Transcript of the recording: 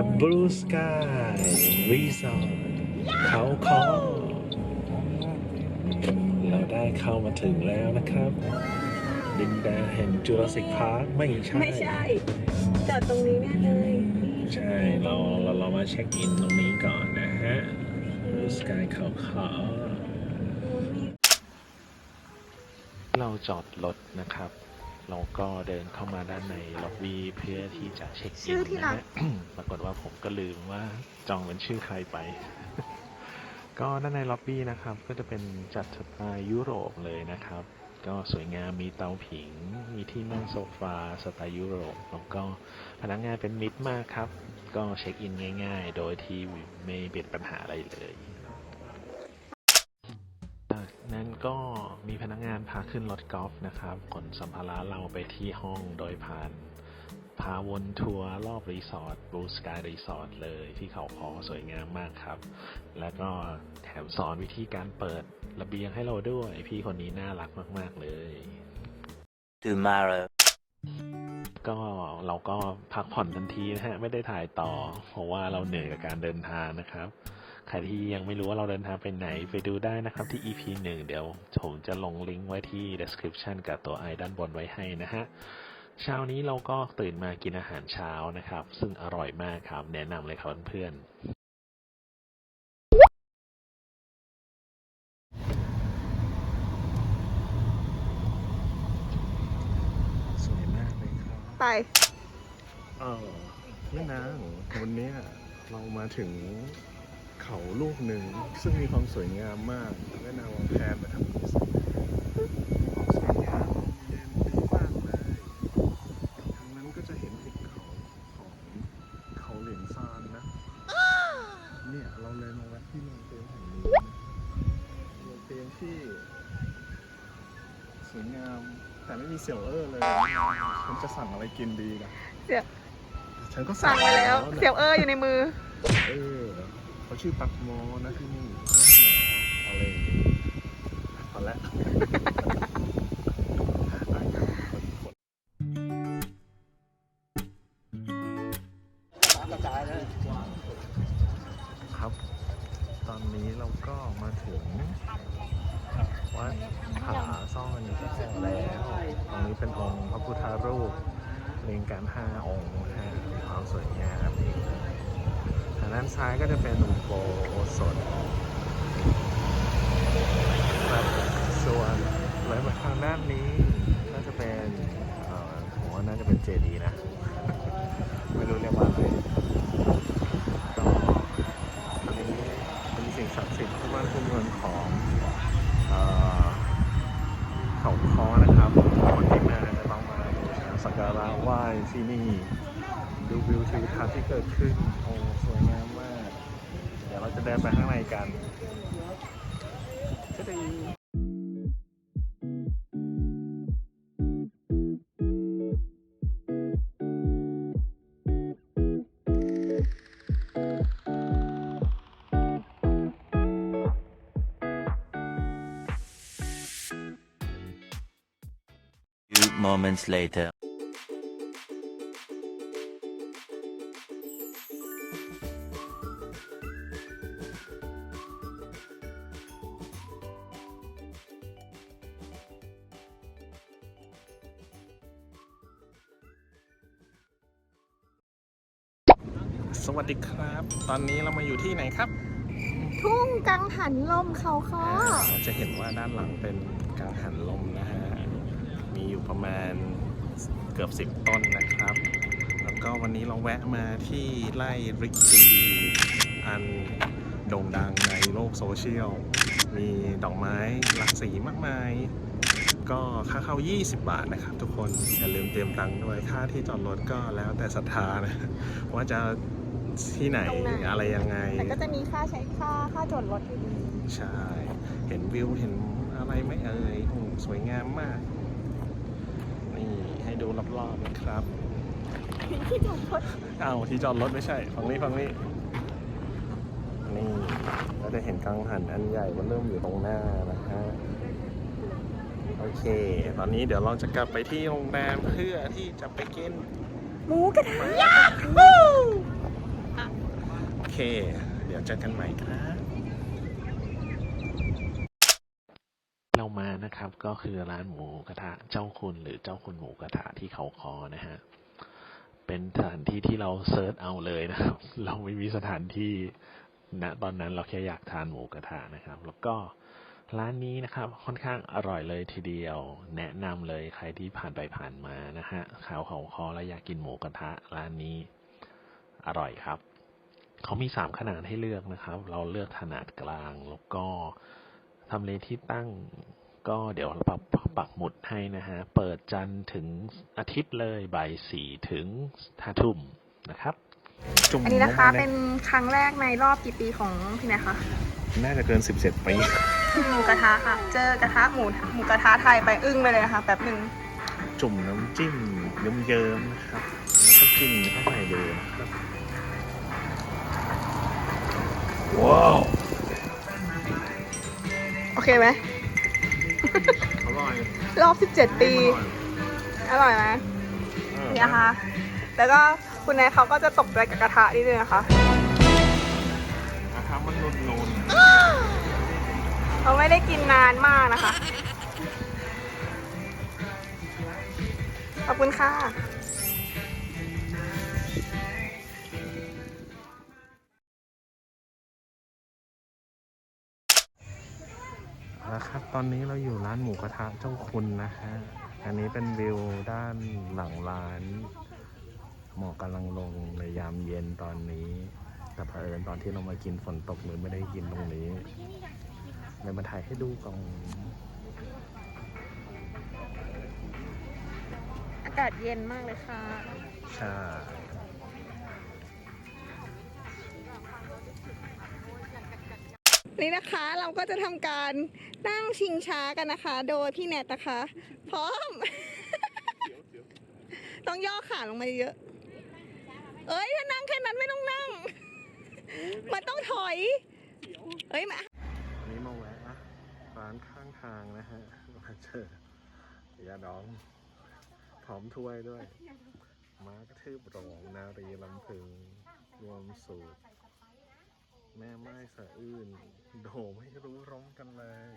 The Blue Sky Resort เขาคอเราได้เข้ามาถึงแล้วนะครับ ดินแดนแห่งจูราสสิกพาร์คไม่ใช่ ไม่ใช่จอดตรงนี้แน่เลย ใช่เราเราเรามาเช็คอินตรงนี้ก่อนนะฮะ Blue Sky เขาคอเราจอดรถนะครับ เราก็เดินเข้ามาด้านในล็อบบี้เพื่อที่จะเช็คอิชื่นอที่นะรัก ฮะ ปรากฏว่าผมก็ลืมว่าจองเป็นชื่อใครไป ก็ด้านในล็อบบี้นะครับ ก็จะเป็นจัดสไตล์ยุโรปเลยนะครับ ก็สวยงามมีเตาผิง มีที่นั่งโซฟาสไตล์ยุโรปแล้วก็พนักงานเป็นมิตรมากครับ ก็เช็คอินง่าย ๆ โดยที่ไม่เป็นปัญหาอะไรเลยจาก นั้นก็มีพนักงานพาขึ้นรถกอล์ฟนะครับ ขนสัมภาระเราไปที่ห้องโดยผ่าน พาวนทัวร์รอบรีสอร์ทบลูสกายรีสอร์ทเลยที่เขาคอสวยงามมากครับ แล้วก็แถมสอนวิธีการเปิดระเบียงให้เราด้วย พี่คนนี้น่ารักมาก ๆ เลย tomorrow. ก็เราก็พักผ่อนทันทีนะฮะ ไม่ได้ถ่ายต่อ เพราะว่าเราเหนื่อยกับการเดินทางนะครับ ใครที่ยังไม่รู้ว่าเราเดินทางไปไหนไปดูได้นะครับที่ EP 1 เดี๋ยวผมจะลงลิงก์ไว้ที่ description กับตัวไอด้านบนไว้ให้นะฮะเช้านี้เราก็ตื่นมากินอาหารเช้านะครับ ซึ่งอร่อยมากครับ แนะนำเลยครับเพื่อนๆสวยมากเลยครับ ไป เออแม่นางวันเนี้ยเรามาถึงเขาลูกหนึ่ง ซึ่งมีความสวยงามมากแม่นางวางแผนมาทำ ไม่มีเสี่ยวเออเลยฉันจะสั่งอะไรกินดีล่ะเสี่ยว ฉันก็สั่งไปแล้ว นะเสียวเอออยู่ในมือ เออเขาชื่อตักโมนะที่นี่เอออะไรอย่างงี้พอแล้วครับ ตอนนี้เราก็มาถึงวัดผาซ่อนแก้วแล้วตรง นี้เป็นองค์พระพุทธรูปเรียงกันห้าองค์นะฮะมีความสวยงามอีกทางด้านซ้ายก็จะเป็นอุโบสถครับส่วนแลยมาทางด้านนี้น่าจะเป็นผมว่าน่าจะเป็นเจดีย์นะ ไม่รู้เรียกว่าอะไร ทิวทัศน์ที่เกิดขึ้น โอ้สวยงามมาก เดี๋ยวเราจะเดินไปข้างในกันจะดี moments later. วัสดีครับ ตอนนี้เรามาอยู่ที่ไหนครับ ทุ่งกังหันลมเขาคอจะเห็นว่าด้านหลังเป็นการหันลมนะฮะ มีอยู่ประมาณเกือบสิบต้นนะครับ แล้วก็วันนี้เราแวะมาที่ไร่ริกซีอันโด่งดังในโลกโซเชียล มีดอกไม้หลากสีมากมาย ก็ค่าเข้า 20 บาทนะครับทุกคน อย่าลืมเตรียมตังค์ด้วย ค่าที่จอดรถก็แล้วแต่ศรัทธานะ ว่าจะ ที่ไหนตรงไหน อะไรยังไง แต่ก็จะมีค่าใช้ค่าค่าจอดรถอยู่ดีใช่ เห็นวิวเห็นอะไรไหมเอ่ยโอ้สวยงามมาก นี่ให้ดูรอบๆนะครับ ที่จอดรถอ้าวที่จอดรถไม่ใช่ ฝั่งนี้ฝั่งนี้ นี่เราจะเห็นกังหันอันใหญ่มันเริ่มอยู่ตรงหน้านะฮะ โอเค ตอนนี้เดี๋ยวเราจะกลับไปที่โรงแรมเพื่อที่จะไปกินหมูกระทะ เดี๋ยวเจอกันใหม่ครับเรามานะครับก็คือร้านหมูกระทะเจ้าคุณหรือเจ้าคุณหมูกระทะที่เขาคอนะฮะเป็นสถานที่ที่เราเซิร์ชเอาเลยนะครับ เราไม่มีสถานที่ณตอนนั้นเราแค่อยากทานหมูกระทะนะครับ แล้วก็ร้านนี้นะครับค่อนข้างอร่อยเลยทีเดียว แนะนำเลยใครที่ผ่านไปผ่านมานะฮะขาวเขาคอแล้วอยากกินหมูกระทะร้านนี้อร่อยครับ เขามีสามขนาดให้เลือกนะครับ เราเลือกขนาดกลางแล้วก็ทำเลที่ตั้งก็เดี๋ยวเราปักปักหมุดให้นะฮะ เปิดจันทร์ถึงอาทิตย์เลยบ่ายสี่ถึงห้าทุ่มนะครับจุ่มอันนี้นะคะลงมาเป็นครั้งแรกในรอบกี่ปีของพี่แนทคะน่าจะเกิน17ปีหมูกระทะค่ะ เจอกระทะหมูหมูกระทะไทยไปอึ้งไปเลยนะคะแป๊บหนึ่งจุ่มน้ำจิ้มเยิ้มๆนะครับแล้วก็กินเข้าไปเลยนะครับ ว้าว โอเคไหม อร่อยรอบ 17 ปี อร่อยไหมอร่อยเนี่ยค่ะ แล้วก็คุณแนทเขาก็จะตกใจกับกระทะนิดนึงนะคะ นะครับมันนุ่นเขาไม่ได้กินนานมากนะคะ ขอบคุณค่ะ แล้วครับ ตอนนี้เราอยู่ร้านหมูกระทะเจ้าคุณนะฮะ อันนี้เป็นวิวด้านหลังร้านหมอกกำลังลงในยามเย็นตอนนี้ แต่เผอิญตอนที่เรามากินฝนตกเลยไม่ได้กินตรงนี้เลยมาถ่ายให้ดูก่อนอากาศเย็นมากเลยค่ะ ใช่ นี่นะคะเราก็จะทำการนั่งชิงช้ากันนะคะ โดยพี่แนทนะคะ พร้อม ต้องย่อขาลงมาเยอะ เอ้ยถ้านั่งแค่นั้นไม่ต้องนั่ง มันต้องถอยเอ้ยมาอันนี้มาแวะนะร้านข้างทางนะฮะมาเจอยาดองพร้อมถ้วยด้วย มากระทืบโรงนารีลำพึงรวมสูตร แม่ไม้สะอื้นโดไม่รู้ร้องกันเลย